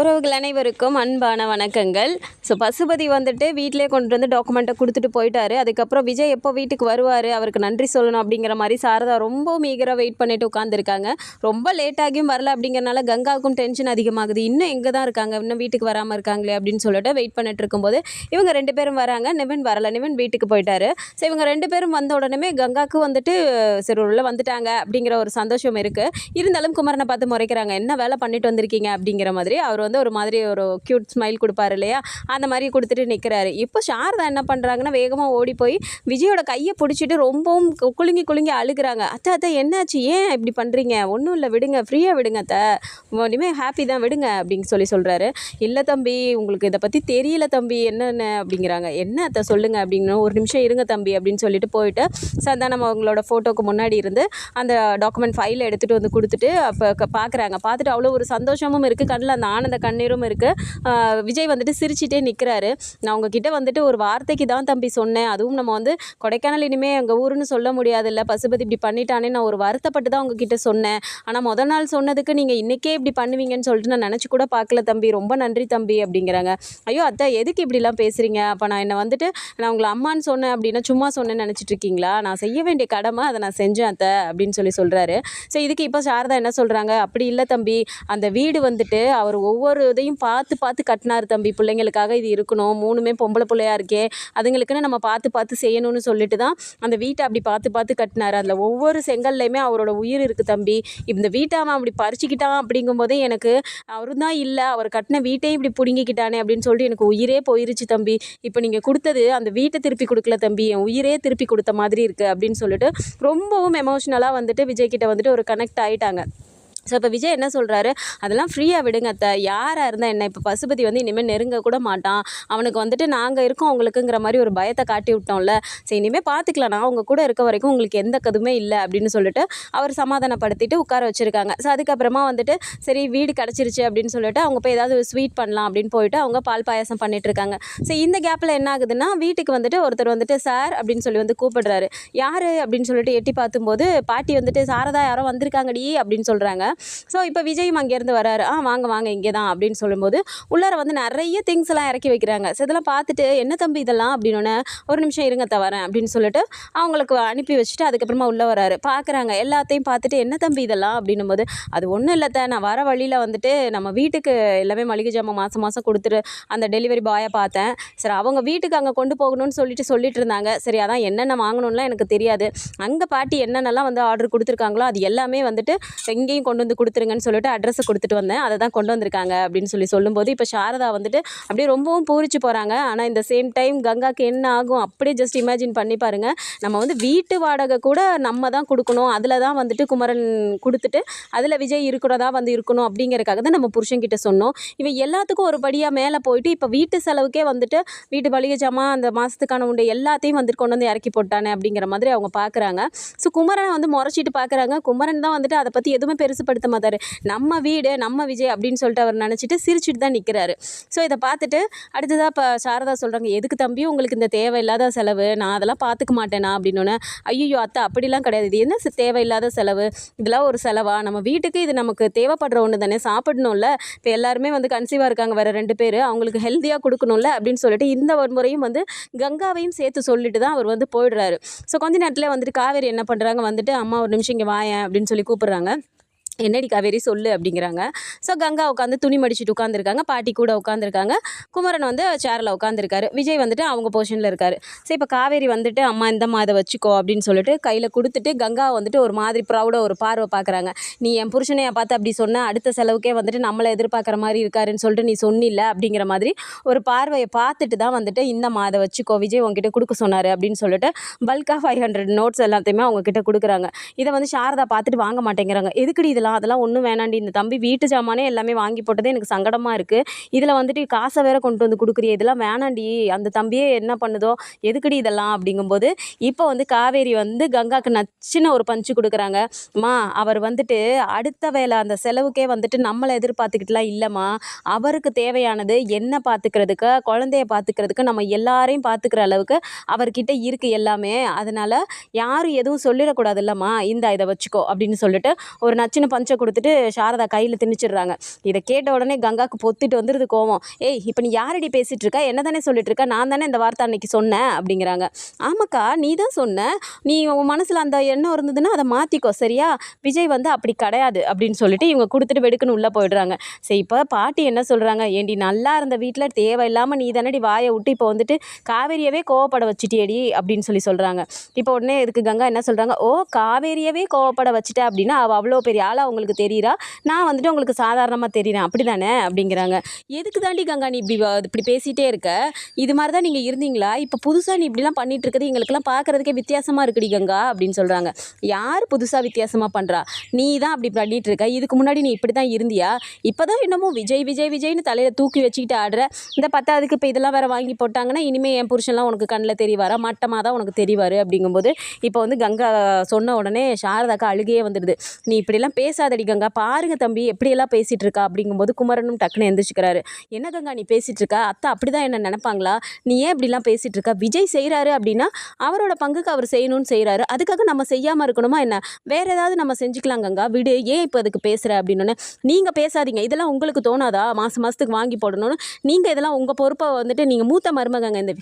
உறவுகள் அனைவருக்கும் அன்பான வணக்கங்கள். ஸோ பசுபதி வந்துட்டு வீட்டிலே கொண்டு வந்து டாக்குமெண்ட்டை கொடுத்துட்டு போயிட்டாரு. அதுக்கப்புறம் விஜய் எப்போ வீட்டுக்கு வருவார் அவருக்கு நன்றி சொல்லணும் அப்படிங்கிற மாதிரி சாரதா ரொம்ப மீகராக வெயிட் பண்ணிட்டு உட்காந்துருக்காங்க ரொம்ப லேட்டாகியும் வரல அப்படிங்கிறனால கங்காவுக்கும் டென்ஷன் அதிகமாகுது. இன்னும் எங்கே தான் இருக்காங்க? இன்னும் வீட்டுக்கு வராமல் இருக்காங்களே அப்படின்னு சொல்லிட்டு வெயிட் பண்ணிட்டு இருக்கும்போது இவங்க ரெண்டு பேரும் வராங்க. நிவின் வரல. நிவின் வீட்டுக்கு போயிட்டாரு. ஸோ இவங்க ரெண்டு பேரும் வந்த உடனே கங்காவுக்கு வந்துட்டு சரி உள்ள வந்துட்டாங்க. அப்படிங்கிற ஒரு சந்தோஷம் இருக்குது இருந்தாலும் குமரனை பார்த்து முறைக்கிறாங்க. என்ன வேலை பண்ணிட்டு வந்திருக்கீங்க? அப்படிங்கிற மாதிரி அவர் வந்து ஒரு மாதிரி ஒரு க்யூட் ஸ்மைல் கொடுப்பாரு இல்லையா? அந்த மாதிரி கொடுத்துட்டு நிற்கிறாரு இப்போ சாரதா என்ன பண்ணுறாங்கன்னா வேகமாக ஓடி போய் விஜயோட கையை பிடிச்சிட்டு ரொம்பவும் கு- குலுங்கி குலுங்கி அழுகுறாங்க. அத்தை அத்தை என்னாச்சு? ஏன் இப்படி பண்ணுறீங்க ஒன்றும் இல்லை விடுங்க. ஃப்ரீயாக விடுங்க அத்தை. இனிமேல் ஹாப்பி தான் விடுங்க அப்படின்னு சொல்லி சொல்கிறாரு இல்லை தம்பி உங்களுக்கு இதை பற்றி தெரியல தம்பி. என்னென்ன? அப்படிங்கிறாங்க. என்ன அத்தை சொல்லுங்க அப்படின்னு ஒரு நிமிஷம் இருங்க தம்பி அப்படின்னு சொல்லிட்டு போயிட்டு சந்தானம் அவங்களோட ஃபோட்டோக்கு முன்னாடி இருந்து அந்த டாக்குமெண்ட் ஃபைலை எடுத்துகிட்டு வந்து கொடுத்துட்டு அப்போ பார்க்குறாங்க பார்த்துட்டு அவ்வளோ ஒரு சந்தோஷமும் இருக்குது கண்ணில் அந்த அந்த கண்ணீரும் இருக்குது விஜய் வந்துட்டு சிரிச்சிட்டே நிற்கிறாரு நான் உங்ககிட்ட வந்துட்டு ஒரு வார்த்தைக்கு தான் தம்பி சொன்னேன். அதுவும் நம்ம வந்து கொடைக்கானல் இனிமேல் எங்கள் ஊருன்னு சொல்ல முடியாதுல்ல. பசுபதி இப்படி பண்ணிட்டானே நான் ஒரு வருத்தப்பட்டு தான் உங்ககிட்ட சொன்னேன். ஆனால் முதல் நாள் சொன்னதுக்கு நீங்கள் இன்றைக்கே இப்படி பண்ணுவீங்கன்னு சொல்லிட்டு நான் நினச்சி கூட பார்க்கல தம்பி. ரொம்ப நன்றி தம்பி அப்படிங்கிறாங்க. ஐயோ அத்தை எதுக்கு இப்படிலாம் பேசுகிறீங்க அப்போ நான் என்னை வந்துட்டு நான் உங்களை அம்மான்னு சொன்னேன் அப்படின்னா சும்மா சொன்னேன்னு நினச்சிட்டு இருக்கீங்களா? நான் செய்ய வேண்டிய கடமை அதை நான் செஞ்சேன் அத்தை அப்படின்னு சொல்லி சொல்கிறாரு ஸோ இதுக்கு இப்போ சாரதா என்ன சொல்கிறாங்க அப்படி இல்லை தம்பி. அந்த வீடு வந்துட்டு அவர் ஒவ்வொரு ஒவ்வொரு இதையும் பார்த்து பார்த்து கட்டினார் தம்பி. பிள்ளைங்களுக்காக இது இருக்கணும். மூணுமே பொம்பளை பிள்ளையா இருக்கே. அதுங்களுக்குன்னு நம்ம பார்த்து பார்த்து செய்யணும்னு சொல்லிட்டு தான் அந்த வீட்டை அப்படி பார்த்து பார்த்து கட்டினார். அதில் ஒவ்வொரு செங்கல்லையுமே அவரோட உயிர் இருக்குது தம்பி. இந்த வீட்டை அவன் அப்படி பறிச்சுக்கிட்டான் அப்படிங்கும்போதே எனக்கு அவரும் தான் இல்லை. அவர் கட்டின வீட்டையும் இப்படி பிடுங்கிக்கிட்டானே அப்படின்னு சொல்லிட்டு எனக்கு உயிரே போயிருச்சு தம்பி. இப்போ நீங்கள் கொடுத்தது அந்த வீட்டை திருப்பி கொடுக்கல தம்பி. என் உயிரே திருப்பி கொடுத்த மாதிரி இருக்குது அப்படின்னு சொல்லிட்டு ரொம்பவும் எமோஷ்னலாக வந்துட்டு விஜய்கிட்ட வந்துட்டு ஒரு கனெக்ட் ஆகிட்டாங்க ஸோ இப்போ விஜய் என்ன சொல்கிறாரு அதெல்லாம் ஃப்ரீயாக விடுங்க அத்தை. யாராக இருந்தால் என்ன? இப்போ பசுபதி வந்து இனிமேல் நெருங்க கூட மாட்டான். அவனுக்கு வந்துட்டு நாங்கள் இருக்கோம் உங்களுக்குங்கிற மாதிரி ஒரு பயத்தை காட்டி விட்டோம்ல. சரி இனிமேல் பார்த்துக்கலாம் நான் உங்கள் கூட இருக்க வரைக்கும் உங்களுக்கு எந்த கதுமே இல்லை அப்படின்னு சொல்லிட்டு அவர் சமாதானப்படுத்திட்டு உட்கார வச்சுருக்காங்க. ஸோ அதுக்கப்புறமா வந்துட்டு சரி வீடு கிடச்சிருச்சு அப்படின்னு சொல்லிட்டு அவங்க போய் ஏதாவது ஸ்வீட் பண்ணலாம் அப்படின்னு போயிட்டு அவங்க பால் பாயாசம் பண்ணிகிட்ருக்காங்க ஸோ இந்த கேப்பில் என்ன ஆகுதுன்னா வீட்டுக்கு வந்துட்டு ஒருத்தர் வந்துட்டு சார் அப்படின்னு சொல்லி வந்து கூப்பிடுறாரு. யார்? அப்படின்னு சொல்லிட்டு எட்டி பார்த்தும்போது பாட்டி வந்துட்டு சாரதா யாரோ வந்திருக்காங்கடி அப்படின்னு சொல்கிறாங்க ஸோ இப்போ விஜயும் அங்கேருந்து வராரு. ஆ வாங்க வாங்க இங்கே தான் அப்படின்னு சொல்லும்போது உள்ளார வந்து நிறைய திங்ஸ் எல்லாம் இறக்கி வைக்கிறாங்க. ஸோ இதெல்லாம் பார்த்துட்டு என்ன தம்பி இதெல்லாம்? அப்படின்னு ஒரு நிமிஷம் இருங்க தவறேன் வரேன் அப்படின்னு சொல்லிட்டு அவங்களுக்கு அனுப்பி வச்சுட்டு அதுக்கப்புறமா உள்ளே வராரு. பார்க்குறாங்க. எல்லாத்தையும் பார்த்துட்டு என்ன தம்பி இதெல்லாம்? அப்படின்னும் போது அது ஒன்றும் இல்லை தான் நான் வர வழியில் வந்துட்டு நம்ம வீட்டுக்கு எல்லாமே மளிகை ஜாமான் மாதம் மாதம் கொடுத்துரு. அந்த டெலிவரி பாயை பார்த்தேன். சரி அவங்க வீட்டுக்கு அங்கே கொண்டு போகணும்னு சொல்லிட்டு சொல்லிட்டு இருந்தாங்க. சரி அதான் என்னென்ன வாங்கணும்லாம் எனக்கு தெரியாது. அங்கே பாட்டி என்னென்னலாம் வந்து ஆர்டர் கொடுத்துருக்காங்களோ அது எல்லாமே வந்துட்டு எங்கேயும் கொண்டு வந்து கொடுத்துருங்கன்னு சொல்லிட்டு அட்ரஸை கொடுத்துட்டு வந்தேன். அதை தான் கொண்டு வந்திருக்காங்க அப்படின்னு சொல்லி சொல்லும்போது இப்போ சாரதா வந்துட்டு அப்படியே ரொம்பவும் பூரிச்சு போகிறாங்க ஆனால் இந்த சேம் டைம் கங்காக்கு என்ன ஆகும் அப்படியே ஜஸ்ட் இமேஜின் பண்ணி பாருங்கள் நம்ம வந்து வீட்டு வாடகை கூட நம்ம தான் கொடுக்கணும். அதில் தான் வந்துட்டு குமரன் கொடுத்துட்டு அதில் விஜய் இருக்கிறதா வந்து இருக்கணும் அப்படிங்கிறக்காக தான் நம்ம புருஷன்கிட்ட சொன்னோம். இவன் எல்லாத்துக்கும் ஒரு படியாக மேலே போயிட்டு இப்போ வீட்டு செலவுக்கே வந்துட்டு வீட்டு மளிகை ஜாமான் அந்த மாதத்துக்கான உண்டு எல்லாத்தையும் வந்துட்டு கொண்டு வந்து இறக்கி போட்டானே அப்படிங்கிற மாதிரி அவங்க பார்க்குறாங்க ஸோ குமரனை வந்து முறைச்சிட்டு பார்க்குறாங்க குமரன் தான் வந்துட்டு அதை பற்றி எதுவுமே பெருசுப்படுத்த மாட்டார். நம்ம வீடு நம்ம விஜய் அப்படின்னு சொல்லிட்டு அவர் நினச்சிட்டு சிரிச்சிட்டு தான் நிற்கிறாரு ஸோ இதை பார்த்துட்டு அடுத்ததாக இப்போ சாரதா சொல்கிறாங்க எதுக்கு தம்பி உங்களுக்கு இந்த தேவையில்லாத செலவு? நான் அதெல்லாம் பார்த்துக்க மாட்டேனா? அப்படின்னோடனே ஐயோ அத்தை அப்படிலாம் கிடையாது. இது என்ன தேவையில்லாத செலவு? இதெல்லாம் ஒரு செலவா? நம்ம வீட்டுக்கு இது நமக்கு தேவைப்படுற ஒன்று தானே சாப்பிடணும்ல. இப்போ எல்லாருமே வந்து கன்சீவாக இருக்காங்க வேறு ரெண்டு பேர். அவங்களுக்கு ஹெல்த்தியாக கொடுக்கணும்ல அப்படின்னு சொல்லிட்டு இந்த ஒரு முறையும் வந்து கங்காவையும் சேர்த்து சொல்லிட்டு தான் அவர் வந்து போயிடுறாரு. ஸோ கொஞ்ச நேரத்தில் வந்துட்டு காவேரி என்ன பண்ணுறாங்க வந்துட்டு அம்மா ஒரு நிமிஷம் இங்கே வாயேன் அப்படின்னு சொல்லி கூப்பிட்றாங்க. என்னடி காவேரி சொல்லு அப்படிங்கிறாங்க. ஸோ கங்கா உட்காந்து துணி மடிச்சுட்டு உட்காந்துருக்காங்க பாட்டி கூட உட்காந்துருக்காங்க குமரன் வந்து சேரில் உட்காந்துருக்காரு விஜய் வந்துட்டு அவங்க போர்ஷனில் இருக்காரு. ஸோ இப்போ காவேரி வந்துட்டு அம்மா இந்தம்மா இதை வச்சுக்கோ அப்படின்னு சொல்லிட்டு கையில் கொடுத்துட்டு கங்கா வந்துட்டு ஒரு மாதிரி ப்ரௌடாக ஒரு பார்வை பார்க்குறாங்க நீ என் புருஷனையை பார்த்து அப்படி சொன்ன அடுத்த செலவுக்கே வந்துட்டு நம்மளை எதிர்பார்க்குற மாதிரி இருக்காருன்னு சொல்லிட்டு நீ சொன்னில்ல அப்படிங்கிற மாதிரி ஒரு பார்வையை பார்த்துட்டு தான் வந்துட்டு இந்த அதை வச்சுக்கோ விஜய் உங்ககிட்ட கொடுக்க சொன்னார் அப்படின்னு சொல்லிட்டு பல்காக ஃபைவ் ஹண்ட்ரட் நோட்ஸ் எல்லாத்தையுமே அவங்க கிட்ட கொடுக்குறாங்க. இதை வந்து சாரதா பார்த்துட்டு வாங்க மாட்டேங்கிறாங்க. எதுக்குடி இதெல்லாம் அதெல்லாம் ஒன்றும் வேணாண்டி. இந்த தம்பி வீட்டு ஜாமானே எல்லாமே வாங்கி போட்டதே எனக்கு சங்கடமாக இருக்குது இதில் வந்துட்டு காசை வேற கொண்டு வந்து கொடுக்குறிய. இதெல்லாம் வேணாண்டி. அந்த தம்பியே என்ன பண்ணுதோ எதுக்குடி இதெல்லாம் அப்படிங்கும்போது இப்போ வந்து காவேரி வந்து கங்காக்கு நச்சுன்னு ஒரு பஞ்சு கொடுக்குறாங்க. மா அவர் வந்துட்டு அடுத்த வேலை அந்த செலவுக்கே வந்துட்டு நம்மளை எதிர்பார்த்துக்கிட்டுலாம் இல்லைம்மா. அவருக்கு தேவையானது என்ன பார்த்துக்கிறதுக்கு குழந்தைய பார்த்துக்கிறதுக்கு நம்ம எல்லாரையும் பார்த்துக்கிற அளவுக்கு அவர்கிட்ட இருக்குது எல்லாமே. அதனால் யாரும் எதுவும் சொல்லிடக்கூடாது இல்லைம்மா. இந்த இதை வச்சுக்கோ அப்படின்னு சொல்லிட்டு ஒரு நச்சுன்னு பஞ்சை கொடுத்துட்டு சாரதா கையில் திணிச்சிடுறாங்க. இதை கேட்ட உடனே கங்காவுக்கு பொத்திட்டு வந்துடுது கோவம். ஏய் இப்போ நீ யாரடி பேசிகிட்டு இருக்கா? என்ன தானே சொல்லிட்டு இருக்க? நான் தானே இந்த வார்த்தை அன்னைக்கு சொன்னேன் அப்படிங்கிறாங்க. ஆமாக்கா நீ தான் சொன்ன. நீ உன் மனசில் அந்த எண்ணம் இருந்ததுன்னா அதை மாற்றிக்கோ சரியா? விஜய் வந்து அப்படி கிடையாது அப்படின்னு சொல்லிட்டு இவங்க கொடுத்துட்டு வெடுக்குன்னு உள்ளே போயிடுறாங்க. சரி இப்போ பாட்டி என்ன சொல்கிறாங்க ஏண்டி நல்லா இருந்த வீட்டில் தேவையில்லாமல் நீ தானடி வாயை விட்டு இப்போ வந்துட்டு காவேரியவே கோவப்பட வச்சுட்டியடி அப்படின்னு சொல்லி சொல்கிறாங்க இப்போ உடனே இதுக்கு கங்கா என்ன சொல்கிறாங்க ஓ காவேரியவே கோவப்பட வச்சுட்ட அப்படின்னா அவள் அவ்வளோ பெரிய ஆளாக உங்களுக்கு தெரியுறா? நான் வந்துட்டு உங்களுக்கு சாதாரணமாக தெரியுறேன். அப்படி தானே அப்படிங்கிறாங்க. எதுக்கு தாண்டி கங்கா நீ இப்படி இப்படி பேசிகிட்டே இருக்க? இது மாதிரி தான் நீங்கள் இருந்தீங்களா? இப்போ புதுசாக நீ இப்படிலாம் பண்ணிட்டு இருக்குது. எங்களுக்கெல்லாம் பார்க்குறதுக்கே வித்தியாசமாக இருக்குடி கங்கா அப்படின்னு சொல்கிறாங்க யார் புதுசாக வித்தியாசமாக பண்ணுறா நீ தான் அப்படி பண்ணிட்டு இருக்க. இதுக்கு முன்னாடி நீ இப்படி தான் இருந்தியா? இப்போ தான் என்னமோ விஜய் விஜய் விஜய்னு தலையில் தூக்கி வச்சுக்கிட்டு ஆடுற. இந்த பத்தாவதுக்கு இப்போ இதெல்லாம் வேறு வாங்கி போட்டாங்கன்னா இனிமேல் என் புருஷன்லாம் உனக்கு கண்ணில் தெரியவாரா மட்டமாக தான் உனக்கு தெரிவார். அப்படிங்கும்போது இப்போ வந்து கங்கா சொன்ன உடனே சாரதாக்கா அழுகையே வந்துடுது நீ இப்படிலாம் பேசாதடி கங்கா பாருங்க தம்பி எப்படியெல்லாம் பேசிகிட்டு இருக்கா அப்படிங்கும்போது குமரனும் டக்குன்னு எந்திரிச்சுக்கிறாரு. என்ன கங்கா நீ பேசிகிட்டு இருக்கா அத்தை அப்படி தான் என்ன நினைப்பாங்களா? நீ ஏன் இப்படிலாம் பேசிகிட்டு இருக்கா விஜய் செய்கிறாரு அப்படின்னா அவரோட பங்குக்கு அவர் செய்யணும்னு செய்கிறாரு அதுக்காக நம்ம செய்யாமல் இருக்கணுமா என்ன? வேறு ஏதாவது நம்ம செஞ்சுக்கலாம் கங்கா. விடு ஏன் இப்போ அதுக்கு பேசுகிற அப்படின்னு நீங்கள் பேசாதீங்க. இதெல்லாம் உங்களுக்கு தோணாதா? மாதம் மாதத்துக்கு வாங்கி போடணும்னு. நீங்கள் இதெல்லாம் உங்கள் பொறுப்பை வந்துட்டு நீங்கள் மூத்த மருமகங்க இந்த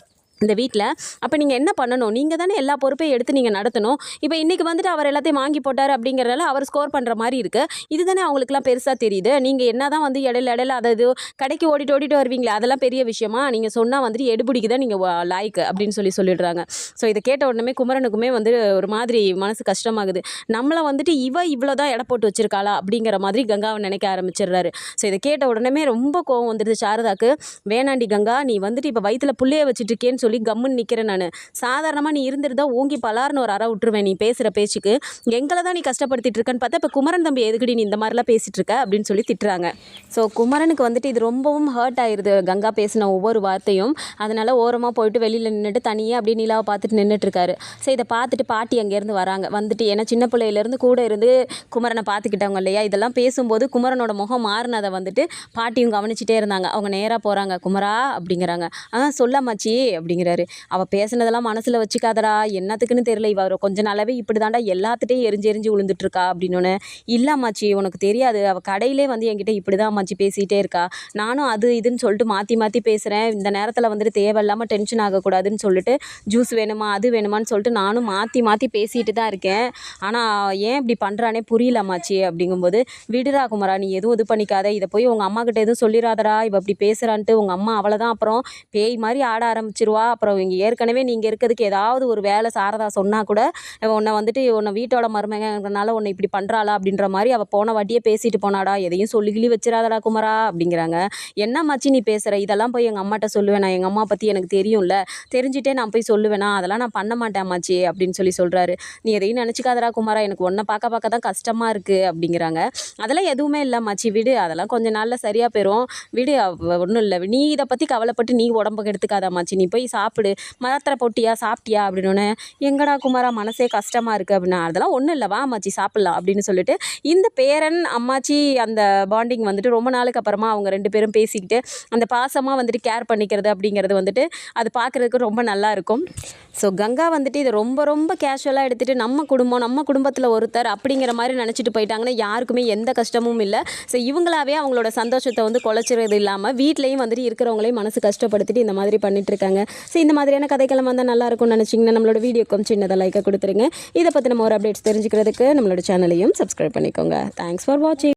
இந்த வீட்டில் அப்போ நீங்கள் என்ன பண்ணணும்? நீங்கள் தானே எல்லா பொறுப்பையும் எடுத்து நீங்கள் நடத்தணும். இப்போ இன்றைக்கி வந்துட்டு அவர் எல்லாத்தையும் வாங்கி போட்டார் அப்படிங்கிறதால அவர் ஸ்கோர் பண்ணுற மாதிரி இருக்குது இது தானே அவங்களுக்குலாம் பெருசாக தெரியுது. நீங்கள் என்ன தான் வந்து இடையில இடையில அதாவது கடைக்கு ஓடிட்டு ஓடிட்டு வருவீங்களே அதெல்லாம் பெரிய விஷயமா? நீங்கள் சொன்னால் வந்துட்டு எடுபிடிக்கு தான் நீங்கள் லாய்க்கு அப்படின்னு சொல்லி சொல்லிடுறாங்க. ஸோ இதை கேட்ட உடனே குமரனுக்குமே வந்து ஒரு மாதிரி மனசு கஷ்டமாகுது. நம்மளை வந்துட்டு இவ இவ்வளோ தான் எடை போட்டு வச்சிருக்காளா அப்படிங்கிற மாதிரி கங்காவை நினைக்க ஆரம்பிச்சிடுறாரு. ஸோ இதை கேட்ட உடனே ரொம்ப கோவம் வந்துடுது சாரதாக்கு. வேணாண்டி கங்கா நீ வந்துட்டு இப்போ வயிற்றில் புள்ளைய வச்சுட்டு இருக்கேன்னு சொல்லி கம்முன்னு நிற்கிறேன் நான். சாதாரணமாக நீ இருந்திருந்தா ஓங்கி பலார்னு ஒரு அற விட்டுருவேன் நீ பேசுகிற பேச்சுக்கு. எங்களை தான் நீ கஷ்டப்படுத்திட்டு இருக்கன்னு பார்த்தா இப்போ குமரன் தம்பி எதுக்குடி நீ இந்த மாதிரிலாம் பேசிகிட்டு இருக்க? அப்படின்னு சொல்லி திட்டுறாங்க. ஸோ குமரனுக்கு வந்துட்டு இது ரொம்பவும் ஹர்ட் ஆயிடுது கங்கா பேசின ஒவ்வொரு வார்த்தையும். அதனால் ஓரமாக போயிட்டு வெளியில் நின்றுட்டு தனியாக அப்படியே நிலாவை பார்த்துட்டு நின்றுட்டு இருக்காரு. ஸோ இதை பார்த்துட்டு பாட்டி அங்கேருந்து வராங்க. வந்துட்டு ஏன்னா சின்ன பிள்ளையிலேருந்து கூட இருந்து குமரனை பார்த்துக்கிட்டவங்க இல்லையா? இதெல்லாம் பேசும்போது குமரனோட முகம் மாறினதை வந்துட்டு பாட்டியும் கவனிச்சிட்டே இருந்தாங்க. அவங்க நேராக போகிறாங்க குமரா அப்படிங்கிறாங்க. ஆ சொல்லாமாச்சி அப்படிங்கிறாரு. அவள் பேசுனதெல்லாம் மனசில் வச்சுக்காதடா என்னத்துக்குன்னு தெரியல இவ கொஞ்ச நாளாவே இப்படி தாண்டா எல்லாத்துட்டையும் எரிஞ்சு எரிஞ்சு விழுந்துட்டு இருக்கா அப்படின்னு இல்லாமாச்சி உனக்கு தெரியாது. அவள் கடையிலே வந்து என்கிட்ட இப்படி தான் அம்மாச்சி பேசிகிட்டே இருக்கா. நானும் அது இதுன்னு சொல்லிட்டு மாற்றி மாற்றி பேசுகிறேன் இந்த நேரத்தில் வந்துட்டு தேவையில்லாமல் டென்ஷன் ஆகக்கூடாதுன்னு சொல்லிட்டு ஜூஸ் வேணுமா அது வேணுமான்னு சொல்லிட்டு நானும் மாற்றி மாற்றி பேசிட்டு தான் இருக்கேன். ஆனால் ஏன் இப்படி பண்ணுறானே புரியல அம்மாச்சி அப்படிங்கும்போது விடுறா குமரா நீ எதுவும் இது பண்ணிக்காத. இதை போய் உங்கள் அம்மா கிட்ட எதுவும் சொல்லிடாதடா இவ இப்படி பேசுகிறான்ட்டு உங்கள் அம்மா அவ்வளோதான் அப்புறம் பேய் மாதிரி ஆட ஆரம்பிச்சிருவா. அப்புறம் இங்கே ஏற்கனவே நீங்கள் இருக்கிறதுக்கு ஏதாவது ஒரு வேலை சாரதா சொன்னால் கூட உன்னை வந்துட்டு உன்னை வீட்டோட மருமகங்கிறனால உன்னை இப்படி பண்ணுறாளா அப்படின்ற மாதிரி அவள் போன வாட்டியே பேசிட்டு போனாடா எதையும் சொல்லி கிளி வச்சிடாதடா குமரா அப்படிங்கிறாங்க. என்ன மச்சி நீ பேசுகிற இதெல்லாம் போய் எங்கள் அம்மாட்ட சொல்லுவேன்? நான் எங்கள் அம்மா பற்றி எனக்கு தெரியும்ல. தெரிஞ்சுட்டே நான் போய் சொல்லுவேனா? அதெல்லாம் நான் பண்ண மாட்டேன் மச்சி அப்படின்னு சொல்லி சொல்கிறாரு நீ எதையும் நினச்சிக்காதடா குமாரா எனக்கு ஒன்றை பார்க்க பார்க்க தான் கஷ்டமாக இருக்குது அப்படிங்கிறாங்க. அதெல்லாம் எதுவுமே இல்லை மச்சி விடு. அதெல்லாம் கொஞ்ச நாளில் சரியாக போயிடும் விடு ஒன்றும் இல்லை. நீ இதை பற்றி கவலைப்பட்டு நீ உடம்புக்கு எடுத்துக்காத மச்சி. நீ போய் சாப்பிடு. மாத்திரை போட்டியா சாப்பிட்டியா அப்படின்னு எங்கடா குமாரா மனசே கஷ்டமாக இருக்குது அப்படின்னா அதெல்லாம் ஒன்றும் இல்லை வா அம்மாச்சி சாப்பிட்லாம் அப்படின்னு சொல்லிட்டு இந்த பேரன் அம்மாச்சி அந்த பாண்டிங் வந்துட்டு ரொம்ப நாளுக்கு அப்புறமா அவங்க ரெண்டு பேரும் பேசிக்கிட்டு அந்த பாசமாக வந்துட்டு கேர் பண்ணிக்கிறது அப்படிங்கிறது வந்துட்டு அது பார்க்குறதுக்கு ரொம்ப நல்லா இருக்கும். ஸோ கங்கா வந்துட்டு இதை ரொம்ப ரொம்ப கேஷுவலாக எடுத்துகிட்டு நம்ம குடும்பம் நம்ம குடும்பத்தில் ஒருத்தர் அப்படிங்கிற மாதிரி நினச்சிட்டு போயிட்டாங்கன்னா யாருக்குமே எந்த கஷ்டமும் இல்லை. ஸோ இவங்களாவே அவங்களோட சந்தோஷத்தை வந்து குலைச்சிறது இல்லாமல் வீட்லேயும் வந்துட்டு இருக்கிறவங்களையும் மனசு கஷ்டப்படுத்திட்டு இந்த மாதிரி பண்ணிகிட்ருக்காங்க ஸோ இந்த மாதிரியான கதைக்கெல்லாம் வந்தால் நல்லாயிருக்கும்னு நினச்சிங்கன்னா நம்மளோட வீடியோக்கும் சின்னதாக லைக்கை கொடுத்துருங்க. இதை பற்றி நம்ம ஒரு அப்டேட்ஸ் தெரிஞ்சுக்கிறதுக்கு நம்மளோட சேனலையும் சப்ஸ்கிரைப் பண்ணிக்கோங்க. தேங்க்ஸ் ஃபார் வாட்சிங்